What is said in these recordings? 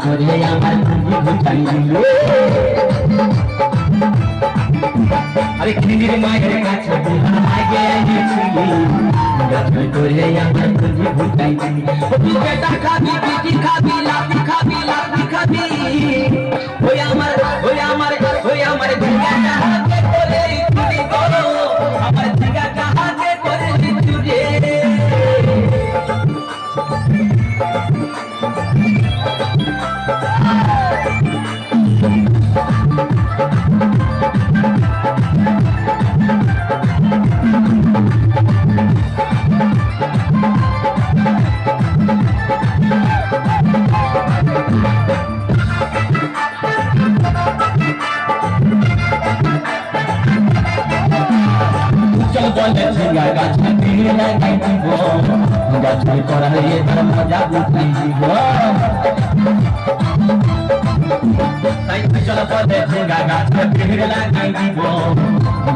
করে আমার ঘুটাই দিল আরে খেঙ্গির মায়ের কাছে আই গেছিলি গাছল করে আমার পুঁজি ঘুটাই দিল বেটা খাবি পিটি খাবি লাঠি খাবি লাঠি খাবি আমার ওই বলে ঝিঙ্গা গাছে দিয়ে লাগাই দিব। গাছে করালে তার মজা বুঝাই দিব। তাই চল বলে ঝিঙ্গা গাছে দিয়ে লাগাই দিব।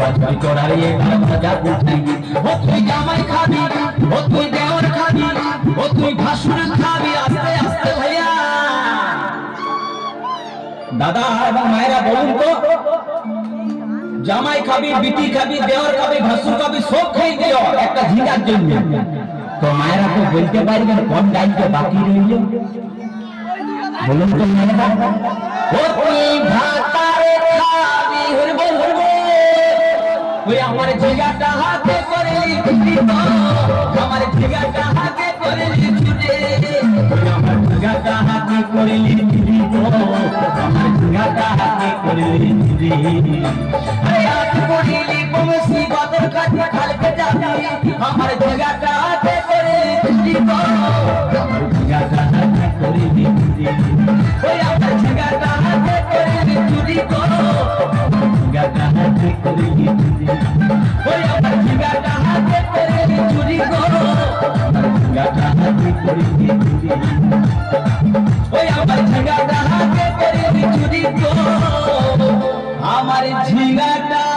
গাছে করালে তার মজা বুঝাই দিব। ও তুই জামাই দাদা এবং মায়েরা বলুন তো জামাই খাবি, বিটি খাবি, দেওয়ার খাবি ভাসুর খাবি, সব খাই দিও, একটা ঝিঙ্গার জন্য। তো মায়েরা তো বলতে পারবেন কোন দায়িত্ব বাকি রইল? বলুন তো মায়েরা। ও তুই খাবি হরব হরব ওই আমার ঝিঙ্গাটা হাতে করে লিখি আমার ঝিঙ্গাটা হাতে করে লিখি আমার ঝিঙ্গাটা হাতে করে লিখি আমার ঝিঙ্গাটা হাতে করে লিখি আরে আজ করিলি। বংশী বদর আমার ঝিঙ্গাটা করে da